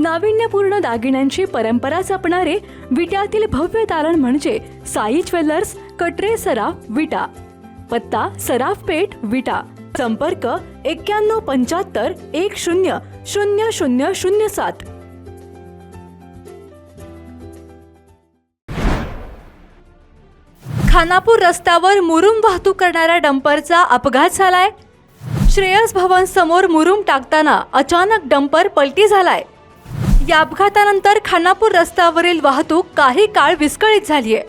नाविन्यपूर्ण दागिन्यांची परंपरा जपणारे विट्यातील भव्य तारण म्हणजे साई ज्वेलर्स कटरे सराफ विटा. पत्ता सराफ पेठ विटा. संपर्क एक्क्याण्णव पंच्याहत्तर एक शून्य शून्य शून्य शून्य सात. खानापूर रस्त्यावर मुरुम वाहतूक करणाऱ्या डंपरचा अपघात झालाय. श्रेयस भवन समोर मुरुम टाकताना अचानक डंपर पलटी झालाय. या अपघातानंतर खानापूर रस्त्यावरील वाहतूक काही काळ विस्कळीत झालीय.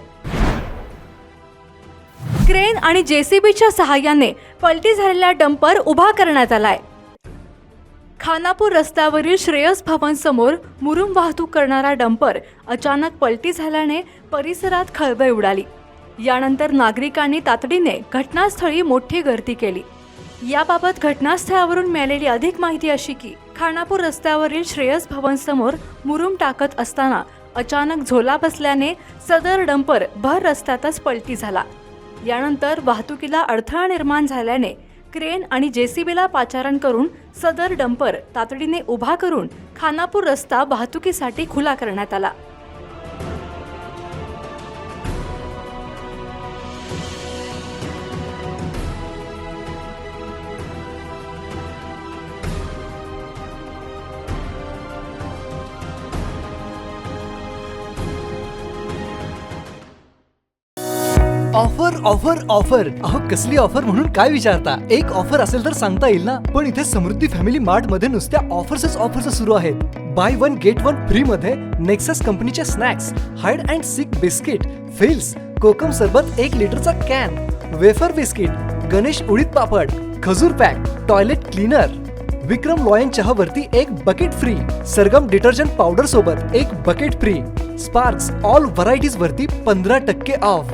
क्रेन आणि जेसीबीच्या सहाय्याने पलटी झालेला डंपर उभा करण्यात आलाय. खानापूर रस्त्यावरील श्रेयस भवन समोर मुरुम वाहतूक करणारा डंपर अचानक पलटी झाल्याने परिसरात खळबळ उडाली. यानंतर नागरिकांनी तातडीने घटनास्थळी मोठी गर्दी केली. याबाबत घटनास्थळावरून मिळालेली अधिक माहिती अशी की खानापूर रस्त्यावरील श्रेयस भवन समोर मुरुम टाकत असताना अचानक झोला बसल्याने सदर डंपर भर रस्त्यातच पलटी झाला. यानंतर वाहतुकीला अडथळा निर्माण झाल्याने क्रेन आणि जेसीबीला पाचारण करून सदर डंपर तातडीने उभा करून खानापूर रस्ता वाहतुकीसाठी खुला करण्यात आला. Offer offer offer. अहो कसली ऑफर म्हणून काय विचारता? एक ऑफर असेल तर सांगता येईल ना? पण इथे समृद्धी फॅमिली मार्टमध्ये नुसत्या ऑफर्सच ऑफर्स सुरू आहेत. Buy one get one free मध्ये नेक्सस कंपनीचे snacks hide and seek biscuit fills kokum सरबत एक लिटरचा कॅन वेफर बिस्किट गणेश उडीद पापड खजूर pack toilet cleaner. Vikram lion चहावरती एक bucket free Sargam detergent powder सोबत एक bucket free. Sparks all varieties वरती पंधरा टक्के ऑफ.